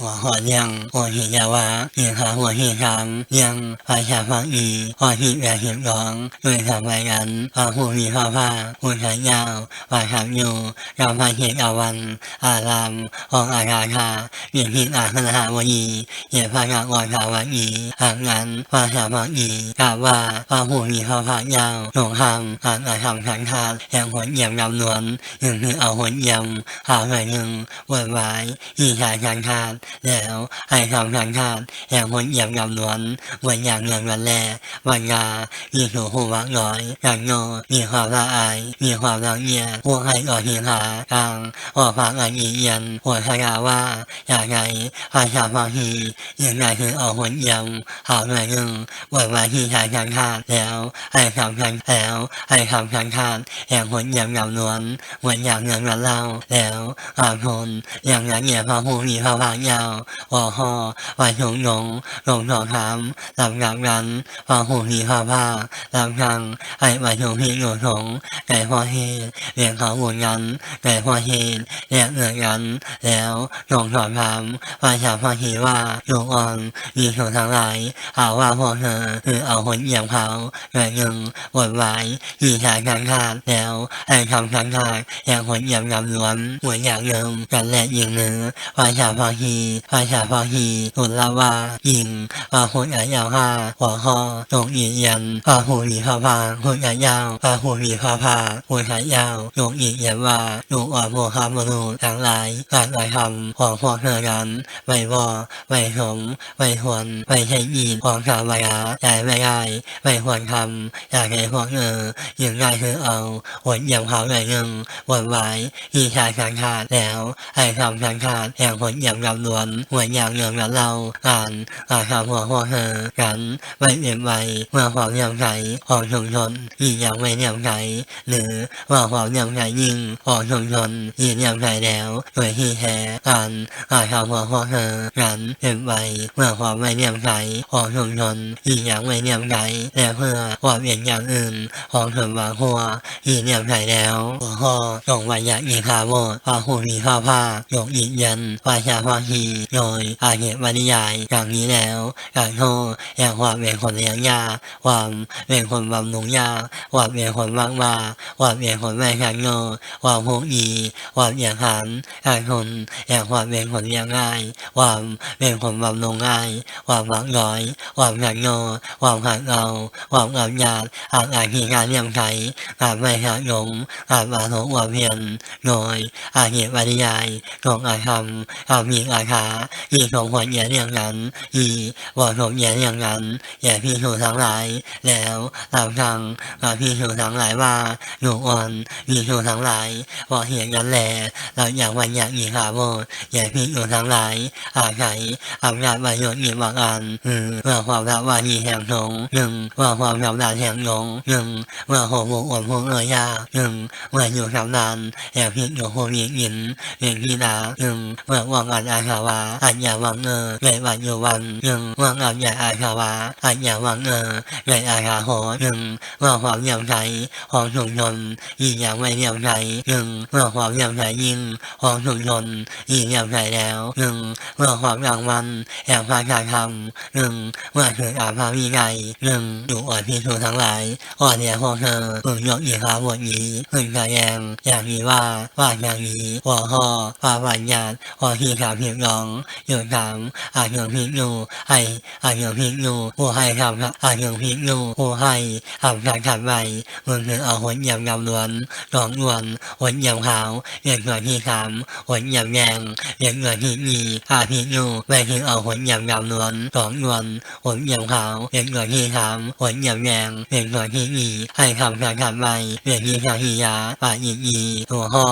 หัวหัวเรียงหัวหิยาวะหิขาหัวหิสามเรียงภาษาฟังอีหัวหิแปดสิบสองด้วยทำไปกันพาหูมีผ้าผ้าหูสายยาววาสับอยู่รำพาเขียอาวัน อารามของอาราชาเรียนพิษอาคณหาวยีเหยียพระกากรสาวันีหากนั้นภาษาฟังอีกล่าวว่าพาหูมีผ้าผ้ายาวสงครามการอาธรรมสังฆาแห่งหนเยี่ยมยำนวลยังคือเอาหนเยี่ยมหาหน่อยหนึ่งวดไว้อีชายสังฆาแล้วให้ทำสังฆาแห่างหนเยี่ยมยำนวลวันอย่างเงินวันแรวันยามีสูหูวักน้อยอย่างโนมีความละอายมีความรังเกียจพวกให้ก่อหินหากลางออกฟังอันอีเอียนหัวทยาว่าอย่างไรภาษาฟังฮีอย่างไรคือเอาหนเยี่ยมหาหน่อยหนึ่งวันไว้ที่ชายสังฆาแล้วให้ทำสังแล้วให้ทำสังฆาแห่างหนเยี่ยมยำนวลเหมือนอย่างเงินวันเล่าแล้วอาพลอย่างละเอียดพระผู้มีพระภาคยาววอหอวายงยงลงสองถามลำดับนั้นพระผู้มีพระภาลำทังให้วายงที่อยู่สงแต่พอเหตุเรียนเขาหมุนกันแต่พอเหตุเรียกเหงินกันแล้วหลงสอบถามภาษาพอหีว่าโยงอ่อนมีส่วนทั้งหลายหาว่าพวกเธอคือเอาหนเหยียมเขาหน่อยหนึ่งบทไว้ที่ชายกันขาดแล้วให้ทำกันขาดอย่างหนเหยี่ยมยำรวมเหมือย่างเดิมกันและยิงเนื้อภาษาพอหีภาษาพอหีสุดละว่ายิงพาหุนอ่ยาวห้าหัวข้อตรงอีเอียนพาหูหีพาพาหุนอ่ยาวพาหูหีพาพาหุนอะยาวตรงอีเอียนว่าลูกอ่อนโมฆะมนุษย์ทั้งหลายการกระทำของพวกเธอนั้นไม่ว่าไม่สมไม่ควรไม่ใช่ยีนของสาวายาใจไม่ได้ไม่ควรทำอยากให้พวกเธอยิงได้คือเอาหัวเยี่ยมเขาหน่อยนึ่งบนไว้ที่ชายสังขาดแล้วให้ทำสังขาดแห่งผลเยี่ยมยำนวลเหมือนอย่างเดิมกับเราการการทำหัวพวเธอกันไม่เปลี่ยนไปเมื่อความเยี่ยมใสของชุมชนที่งยังไม่เยี่ยมใสหรือว่าความเยี่ยมใสยิ่งของชุมชนที่งเยี่ยมใสแล้วโดยที่แท้การการทำหัวพวเธอกันเปลี่ยนไปเมื่อความไม่เยี่ยมใสของชุมชนที่งยังไม่เยี่ยมใสและเพื่อความเปลี่ยนอย่างอื่นของส่วนบางหัวที่งเยี่ยมใสแล้วหัวข้อส่งไปยังอีคาโมดพาหูมีผ้าผ้ายกอีกยันวาชาพาฮีโดยอาเหตุบรรยายอย่างนี้แล้วการโทษแห่งความเป็นคนเลี้ยงยาความเป็นคนบำรุงยาความเป็นคนมากมาความเป็นคนแม่ชังโนความโหูอีความอย่างหันการทนแห่งความเป็นคนเลี้ยงง่ายความเป็นคนบำรุงง่ายความมักน้อยความชังโนความหักเอาความอับยาอาการที่การเลี้ยงไถ่การไม่หักหลงการบาทความเพียรโดยอาเหตุบรรยายของอาธรรมอามีอาคาที่สมควรแก่เรื่องนั้นอีบ่สมแก่เรื่องนั้นแก่พี่สูทั้งหลาย แล้วตามทางกับพี่สูทั้งหลายว่าหนูอ่อนพี่สูทั้งหลายพอเห็นกันแลเราอยากวันอยากอีขาโมดแก่พี่สูทั้งหลายอาศัยอำนาจประโยชน์อีกบางอันอืมเมื่อความรักวานีแห่งสงหนึ่งเมื่อความสำราญแห่งสงหนึ่งเมื่อโหมกอดพงเอยาหนึ่งเมื่ออยู่สำราญแห่พิษอยู่โหมีอินเพียงที่ดาหนึ่งเมื่อว่างอันอาชาวาอันอย่าวังเออในวันอยู่วันหนึ่งว่างอันอย่าอาชาวาอันอย่าวังเออในอาชาโหหนึ่งเมื่อความเยี่ยมใจของชุมชนยิ่งอย่างไม่เยี่ยมใจหนึ่งเมื่อความเยี่ยมใจยิ่งของชุมชนยิ่งเยี่ยมใจแล้วหนึ่งเมื่อความรางวัลแห่งพระชาธรรมหนึ่งเมื่อถึงอาภาวิไลหนึ่งอยู่อ่อนพิสูทั้งหลายอ่อนเนี่พวกเธอฝึกยกอีกครั้งบทนี้ขึ้นแสดงอย่างนี้ว่าว่าอย่างนี้หัวข้อว่าปัญญาหัวที่สามสิบสองอยู่สามอาจยังพิจูให้อาจยังพิจูผู้ให้ทำอาจยังพิจูผู้ให้ทำการขัดไปมึงถึงเอาหัวยี่ยำล้วนสองล้วนหัวยี่ยมขาวเรียนส่วนที่สามหัวยี่ยมแดงเรียนส่วนที่มีอาพิจูไปถึงเอาหัวยี่ยำล้วนสองล้วนหัวยี่ยมขาวเรียนส่วนที่สามหัวยี่ยมแดงเรียนส่วนที่มีให้ทำการขัดไปเรียนที่สาหิยาปาอีอีหัวข้อ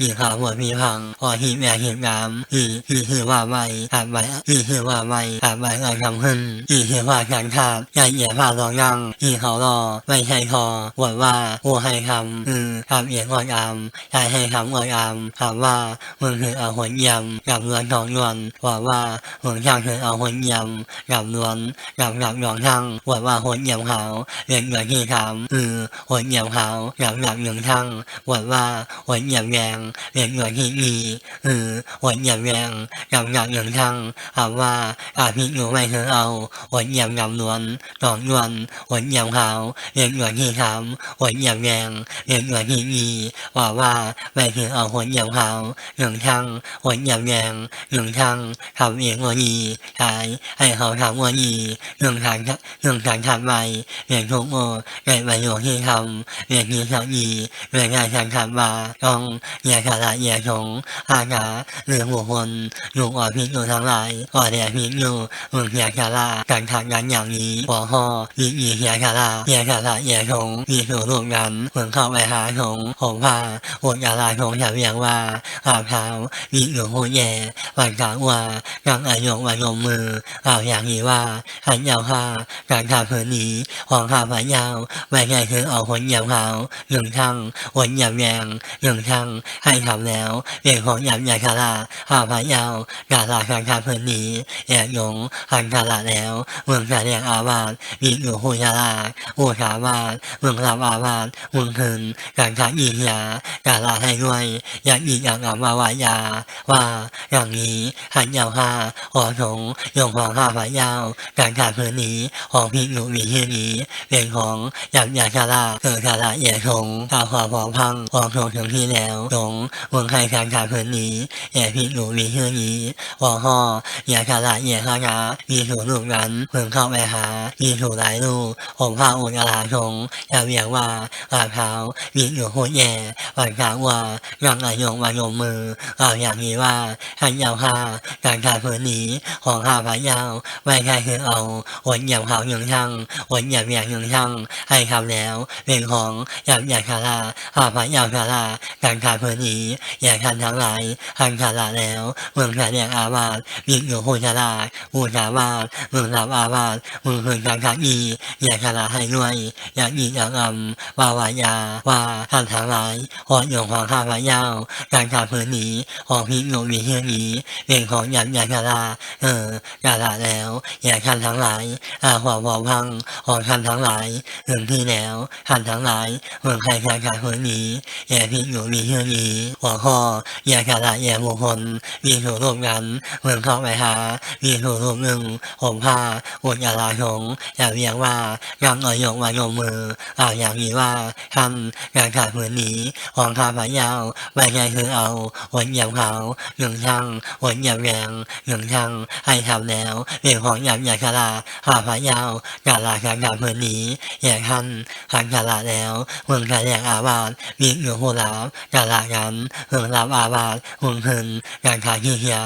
อีขาวหัวมีพังพอหีแม่หีน้ำอีอีคือว่าไม่ขาดไปอีคือว่าไม่ขาดไปอะไรทำขึ้นอีคือว่าการขาดใหญ่เหยียบผ้าสองยังอีเขารอไม่ใช่คอวดว่าผู้ให้คำอือคำเอียงอ่อนอามใช่ให้คำอ่อนอามถามว่ามึงคือเอาหัวเยี่ยมกับเรือนทองนวลหวดว่ามึงช่างคือเอาหัวเยี่ยมกับนวลกับกับหลองช่างวดว่าหัวเยี่ยมเขาเรียนเงินที่ถามอือหัวเยี่ยมเขากับกับหนึ่งช่างหวดว่าหัวเยี่ยมแดงเรียนเงินที่มีอือหัวเยี่ยมแดงยำยำเหลืองชังอาว่าอาพิหนูไม่เคยเอาหวนยำยำนวลดอกนวลหวนยำขาวเรียนหวนที่ขาวหวนยำแดงเรียนหวนที่มีว่าว่าไม่เคยเอาหวนยำขาวเหลืองชังหวนยำแดงเหลืองชังทำเองวันนี้ขายให้เขาทำวันนี้เหลืองชังเหลืองชังทำไปเรียนทุกโมได้ประโยชน์ที่ทำเรียนที่เขาดีเรียนงานชังทำมาต้องเยียาดะเยียชงอาณาเรื่องหัวคนลุงอภิสุทั้งหลายขอแด่ภิสุอุเสียชาลาการทำงานอย่างนี้หัวข้อมีมีเหียชาลาเหียชาลาเหียชงมีสู่รวมกันเหมือนเข้าไปหาชงผมพาหัวชาลาชงฉาเรียงว่าข่าวเท้ามีอยู่หูแย่วันกลางว่ายังอายุวันลงมือข่าวอย่างนี้ว่าหันยาวผ้าการทำเพื้นนี้ของข้าพยาวไม่ใช่คือเอาคนยาวขาวหนึ่งทั้งวันยาวแยงหนึ่งทั้งให้ทำแล้วเรื่องของยามยาคาราหาพายาวกาลาการทำพื้นนี้แอกยงหันคาราแล้วเมืองแสดงอาวาสมีอยู่หูยาลาอูสาวาสเมืองรับอาวาสเมืองคืนการทำยิงยากาลาให้ด้วยอยากอีกอย่างอับวาวายา ว่าอย่างนี้หันยาวห้าหอสงยงของข้าพายาวการทำพื้นนี้ของพิจุมีที่นี้เป็นของอยามยาคาราเกิดคาราเอียชงข้าวขอพอพังของทงถึงที่แล้วสงเมืองไทยการทำพื้นนี้แย่พิจุมีที่นี้วอห่อยาคาราเอียคารามีถูลูกนั้นเพิ่งเข้าไปหามีถูหลายลูกผมพาอุจาราชงอย่าเรียกว่าลาเท้ามีอยู่โคตรแย่วันกลางว่ายังอายงวานมมือเอาอย่างนี้ว่าหันยาวห้าการทำพื้นนี้ของข้าพายาวไม่ใช่คือเอาหวนอย่างเขาหนึ่งช่างหวนอย่างอย่างหนึ่งช่างให้ทำแล้วเป็นของอย่างอย่างคาราข้าพายาวคาราการทำพื้นนี้อย่าทันทั้งหลายทันคาราแล้วเมืองแสดงอาวาสมีอยู่โคชาราบูชาวาสเมืองรับอาวาสเมืองคือนการทักอีอย่าคาราให้ด้วยอยางอีอยางอำวาวายาว่าท่านทั้งหลายหอหยงของข้าพายาวการทำพื้นนี้ของพิโนมีเฮียนี้เป็นของยันยาคาราเออกาลาแล้วอย่าท่านทั้งหลายอาหัววอพังของท่านทั้งหลายถึงที่แล้วท่านทั้งหลายเมืองใครการทำพื้นนี้อย่าพิโนมีเฮียนี้หัวข้ออย่าคาราอย่าบุคคลมีถูกร่วมกันเหมืองเข้าไปหามีถูร่วมหนึ่งผมผ้าอุจาราชงอย่าเรียกว่ายังอ่อยงวานมมือเอาอย่างนี้ว่าทำการขาดพื้นนี้ของข้าพเจ้าไม่ใช่คือเอาวันเหยียบเขาหนึ่งช่างวันเหยียบแรงหนึ่งช่างให้ทำแล้วเป็นของหยาบหยาคาราข้าพเจ้ากาลาการขาดพื้นนี้อย่าท่านขันคาราแล้วเมืองชายแดงอาวาสมีอยู่ผู้รับกาลากันเมืองรับอาวาสเมืองคืนการขาดเหีย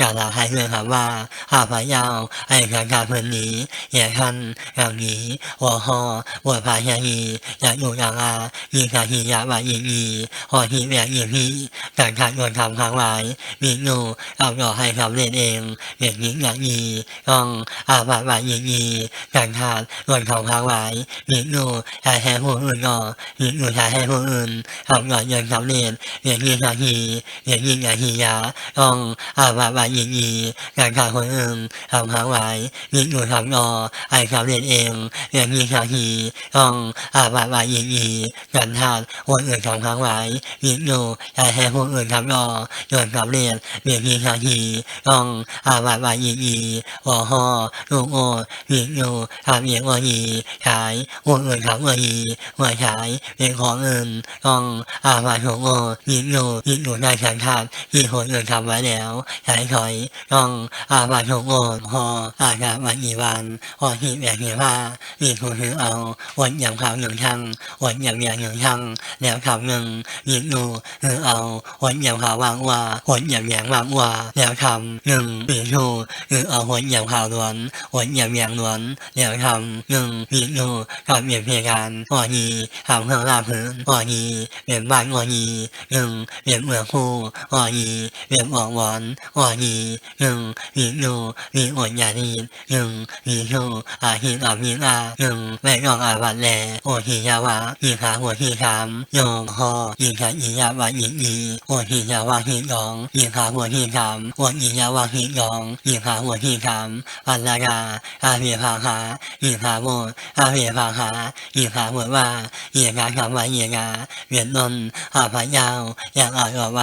กาลาให้เรื่องคำว่าข้าพเจ้าให้การขาดพื้นนี้อย่าท่านอย่างนี้หัวหอบวชพายานีอยากอยู่อย่างอามีคาหิยาบาอีอีหอหีแบกอีพีการขาดโดนทำค้างไว้มีนูเอาหล่อให้สำเร็จเองอย่างนี้อย่างนี้ต้องอาบาบาอีอีการขาดโดนทำค้างไว้มีนูใช้ให้ผู้อื่นก่อมีนูใช้ให้ผู้อื่นทำก่อนยังสำเร็จอย่างนี้คาหีอย่างนี้อย่างฮียาต้องอาบาบาอีอีการขาดคนอื่นทำค้างไว้มีนูทำก่อให้สำเร็จเองอย่างนี้คาหีต้องอาบาบาอีอีการขาดคนอื่นทำค้างไว้มีนูใช้ให้ผู้อื่นทำก่อจนสำเร็จเบียนี้คาหีต้องอาบาบาอีอีวอหอลูกโอมีนูทำเอียงวอหีใช้คนอื่นทำวอหีหัวใช้เป็นของอื่นต้องอาบาถูกโอมีนูมีนูได้ฉันทำที่คนอื่นทำไว้แล้วใช้ถอยต้องอาบาถูกโอพออาจจะวันอีวันพอที่แบบนี้ว่ามีผู้ถือเอาวันอย่างขาวหนึ่งช่างวันอย่างอย่างหนึ่งช่างแล้วคำหนึ่งมีนูถือเอาวันอย่างขาววางว่าวันอย่างอย่างวางว่าแล้วคำหนึ่งมีนูถือเอาวันอย่างขาวล้วนวันอย่างอย่างล้วนแล้วคำหนึ่งมีนูกับเปลี่ยนเพการก่อนีทำเพื่อลาพื้นก่อนีเปลี่ยนบ้านก่อนีหนึ่งเปลี่ยนเมืองคู่ก่อนีเปลี่ยนออกหวอนก่อนนี้หนึ่งมีนูมีอดยาดีหนึ่งมีชูอาหินอามีอาหนึ่งไม่ยองอาบัตแลโอหิยาวะยิขาหัวหิคามยองฮอยิขาอิยาวะยิอีโอหิยาวะหิยองยิขาหัวหิคามโอหิยาวะหิยองยิขาหัวหิคามปัลลากาอาเพียพาหายิขาโมอาเพียพาหายิขาหัวว่าเยียกาคำว่าเยียกาเวียนนนอาพยาวอย่ากอ่อยออกไป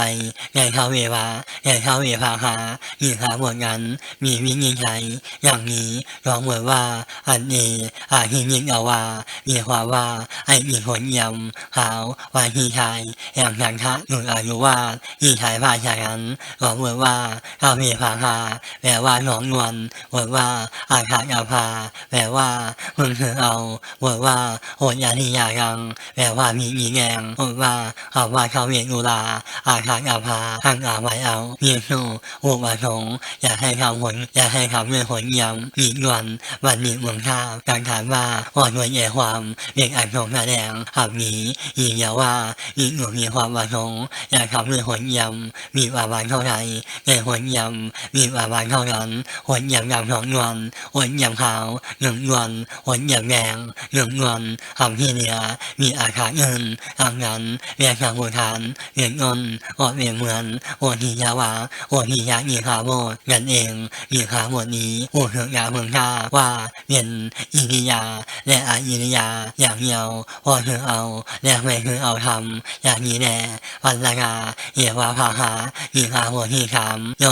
ใหญ่เข้าเววาใหญ่เข้าเวพาาหายิงหาบทนั้น มีวิญญาณอย่างนี้ร้องเหมือนว่า อันนี้อาหิยิงเอาว่ามีความว่า ไอ้มีคนยำขาววาฮีชายอย่างฉันทะหนุนอายุว่ายีชายพาชานั้นร้องเหมือนว่าเรามีภาหาแปลว่าน้องนวลเหมือนว่าอาคาอาภาแปลว่ามึงถือเอาเหมือนว่าโหดยานิยายัง แปลว่ามีมีแงงเหมือนว่าเขาว่าเขาเวียนอุลาอาคาอาภาทางอาไว้เอาเมีสู้อุปสงค์อยากให้เขาผลอยากให้เขาเรื่องผลยำมีนวลวันนี้เมืองท่าการถามว่าอ่อนหน่วยใหญ่ความเรียกอันทรงแสดงขับหนียิงยาว่ายิงหนูมีความประสงค์อยากทำเรื่องผลยำมีประมาณเท่าไหร่ในผลยำมีประมาณเท่านั้นผลยำยำสองนวลผลยำขาวหนึ่งนวลผลยำแดงหนึ่งนวลคำที่เหนือมีอาคาเงินทางนั้นเรียกทางโบูทานเรียนเงินอดเรียนเหมือนโอทียาวาโอทียาอีคาโบกันเองอีคาหมดนี้โอถึงยาเมืองชาว่าเป็นอิริยา และอาอิริยา อย่างเดียวพอถึงเอา และไม่ถึงเอาทำอย่างนี้แน่วันละกาเอวาภาหาอีคาโมทีคาม